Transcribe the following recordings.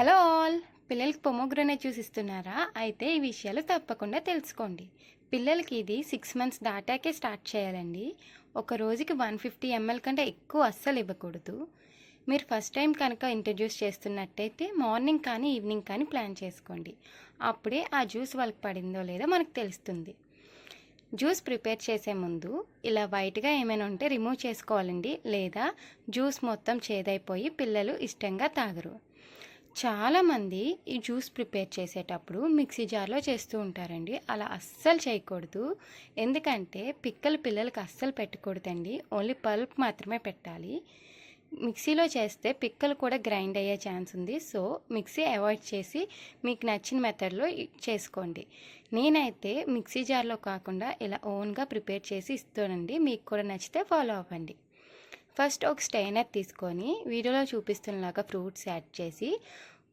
Hello all. పిల్లలకి pomegranate juice ఇస్తున్నారా? అయితే ఈ విషయాలు తప్పకుండా తెలుసుకోండి. పిల్లలకి ఇది సిక్స్ మంత్స్ దాటాకే స్టార్ట్ చేయాలండి. ఒక రోజుకి వన్ ఫిఫ్టీ ఎంఎల్ కంటే ఎక్కువ అస్సలు ఇవ్వకూడదు. మీరు ఫస్ట్ టైం కనుక ఇంట్రడ్యూస్ చేస్తున్నట్టయితే మార్నింగ్ కానీ ఈవినింగ్ కానీ ప్లాన్ చేసుకోండి. అప్పుడే ఆ జ్యూస్ వాళ్ళకి పడిందో లేదో మనకు తెలుస్తుంది. జ్యూస్ ప్రిపేర్ చేసే ముందు ఇలా వైట్గా ఏమైనా ఉంటే రిమూవ్ చేసుకోవాలండి. లేదా జ్యూస్ మొత్తం చేదైపోయి పిల్లలు ఇష్టంగా తాగరు. చాలామంది ఈ జ్యూస్ ప్రిపేర్ చేసేటప్పుడు మిక్సీ జార్లో చేస్తూ ఉంటారండి. అలా అస్సలు చేయకూడదు. ఎందుకంటే పిక్కలు పిల్లలకి అస్సలు పెట్టకూడదండి. ఓన్లీ పల్ప్ మాత్రమే పెట్టాలి. మిక్సీలో చేస్తే పిక్కలు కూడా గ్రైండ్ అయ్యే ఛాన్స్ ఉంది. సో మిక్సీ అవాయిడ్ చేసి మీకు నచ్చిన మెథడ్లో చేసుకోండి. నేనైతే మిక్సీ జార్లో కాకుండా ఇలా ఓన్గా ప్రిపేర్ చేసి ఇస్తానండి. మీకు కూడా నచ్చితే ఫాలో అవ్వండి. ఫస్ట్ ఒక స్టైనర్ తీసుకొని వీడియోలో చూపిస్తున్నలాగా ఫ్రూట్స్ యాడ్ చేసి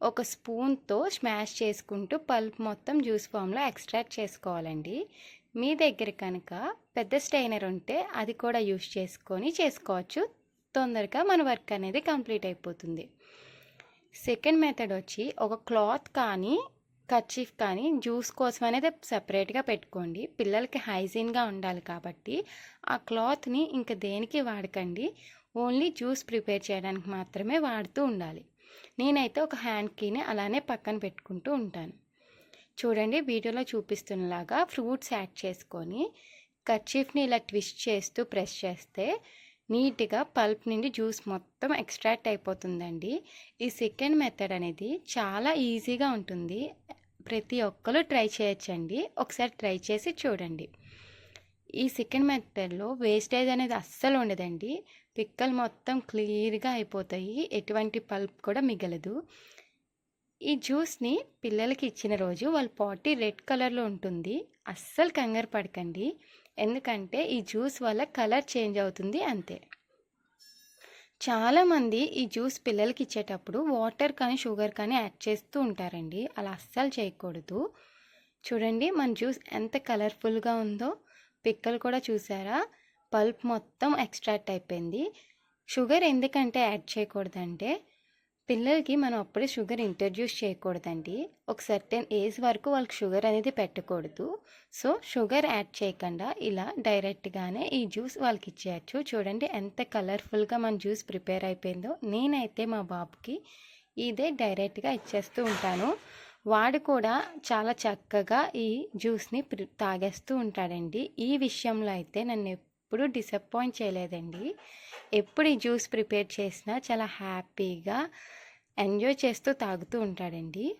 ఒక స్పూన్తో స్మాష్ చేసుకుంటూ పల్ప్ మొత్తం జ్యూస్ ఫామ్లో ఎక్స్ట్రాక్ట్ చేసుకోవాలండి. మీ దగ్గర కనుక పెద్ద స్టైనర్ ఉంటే అది కూడా యూస్ చేసుకొని చేసుకోవచ్చు. తొందరగా మన వర్క్ అనేది కంప్లీట్ అయిపోతుంది. సెకండ్ మెథడ్ వచ్చి ఒక క్లాత్ కానీ కర్చీఫ్ కానీ జ్యూస్ కోసం అనేది సపరేట్గా పెట్టుకోండి. పిల్లలకి హైజీన్గా ఉండాలి కాబట్టి ఆ క్లాత్ని ఇంకా దేనికి వాడకండి? ఓన్లీ జ్యూస్ ప్రిపేర్ చేయడానికి మాత్రమే వాడుతూ ఉండాలి. నేనైతే ఒక హ్యాండ్కిని అలానే పక్కన పెట్టుకుంటూ ఉంటాను. చూడండి వీడియోలో చూపిస్తున్నలాగా ఫ్రూట్స్ యాడ్ చేసుకొని కర్చీఫ్ని ఇలా ట్విస్ట్ చేస్తూ ప్రెస్ చేస్తే నీట్గా పల్ప్ నుండి జ్యూస్ మొత్తం ఎక్స్ట్రాక్ట్ అయిపోతుందండి. ఈ సెకండ్ మెథడ్ అనేది చాలా ఈజీగా ఉంటుంది. ప్రతి ఒక్కరు ట్రై చేయొచ్చండి. ఒకసారి ట్రై చేసి చూడండి. ఈ చికెన్ మెత్తల్లో వేస్టేజ్ అనేది అస్సలు ఉండదండి. పిక్కలు మొత్తం క్లియర్గా అయిపోతాయి. ఎటువంటి పల్ప్ కూడా మిగలదు. ఈ జ్యూస్ని పిల్లలకి ఇచ్చిన రోజు వాళ్ళ పాటీ రెడ్ కలర్లో ఉంటుంది. అస్సలు కంగారు పడకండి. ఎందుకంటే ఈ జ్యూస్ వల్ల కలర్ చేంజ్ అవుతుంది అంతే. చాలామంది ఈ జ్యూస్ పిల్లలకి ఇచ్చేటప్పుడు వాటర్ కానీ షుగర్ కానీ యాడ్ చేస్తూ ఉంటారండి. అలా అస్సలు చేయకూడదు. చూడండి మన జ్యూస్ ఎంత కలర్ఫుల్గా ఉందో. పిక్కలు కూడా చూసారా? పల్ప్ మొత్తం ఎక్స్ట్రాక్ట్ అయిపోయింది. షుగర్ ఎందుకంటే యాడ్ చేయకూడదంటే పిల్లలకి మనం అప్పుడే షుగర్ ఇంట్రడ్యూస్ చేయకూడదండి. ఒక సర్టెన్ ఏజ్ వరకు వాళ్ళకి షుగర్ అనేది పెట్టకూడదు. సో షుగర్ యాడ్ చేయకుండా ఇలా డైరెక్ట్గానే ఈ జ్యూస్ వాళ్ళకి ఇచ్చేయచ్చు. చూడండి ఎంత కలర్ఫుల్గా మన జ్యూస్ ప్రిపేర్ అయిపోయిందో. నేనైతే మా బాబుకి ఇదే డైరెక్ట్గా ఇచ్చేస్తూ ఉంటాను. వాడు కూడా చాలా చక్కగా ఈ జ్యూస్ని తాగేస్తూ ఉంటాడండి. ఈ విషయంలో అయితే నన్ను ఎప్పుడు డిసప్పాయింట్ చేయలేదండి. ఎప్పుడు ఈ జ్యూస్ ప్రిపేర్ చేసినా చాలా హ్యాపీగా ఎంజాయ్ చేస్తూ తాగుతూ ఉంటాడండి.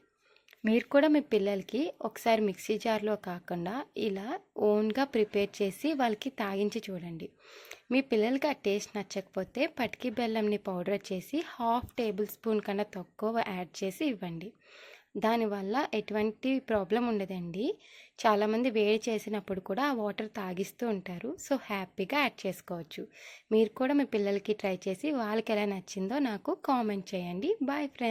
మీరు కూడా మీ పిల్లలకి ఒకసారి మిక్సీ జార్లో కాకుండా ఇలా ఓన్గా ప్రిపేర్ చేసి వాళ్ళకి తాగించి చూడండి. మీ పిల్లలకి ఆ టేస్ట్ నచ్చకపోతే పటికి బెల్లంని పౌడర్ చేసి హాఫ్ టేబుల్ స్పూన్ కన్నా తక్కువ యాడ్ చేసి ఇవ్వండి. దానివల్ల ఎటువంటి ప్రాబ్లం ఉండదండి. చాలామంది వేడి చేసినప్పుడు కూడా ఆ వాటర్ తాగిస్తూ ఉంటారు. సో హ్యాపీగా యాడ్ చేసుకోవచ్చు. మీరు కూడా మీ పిల్లలకి ట్రై చేసి వాళ్ళకి ఎలా నచ్చిందో నాకు కామెంట్ చేయండి. Bye friends.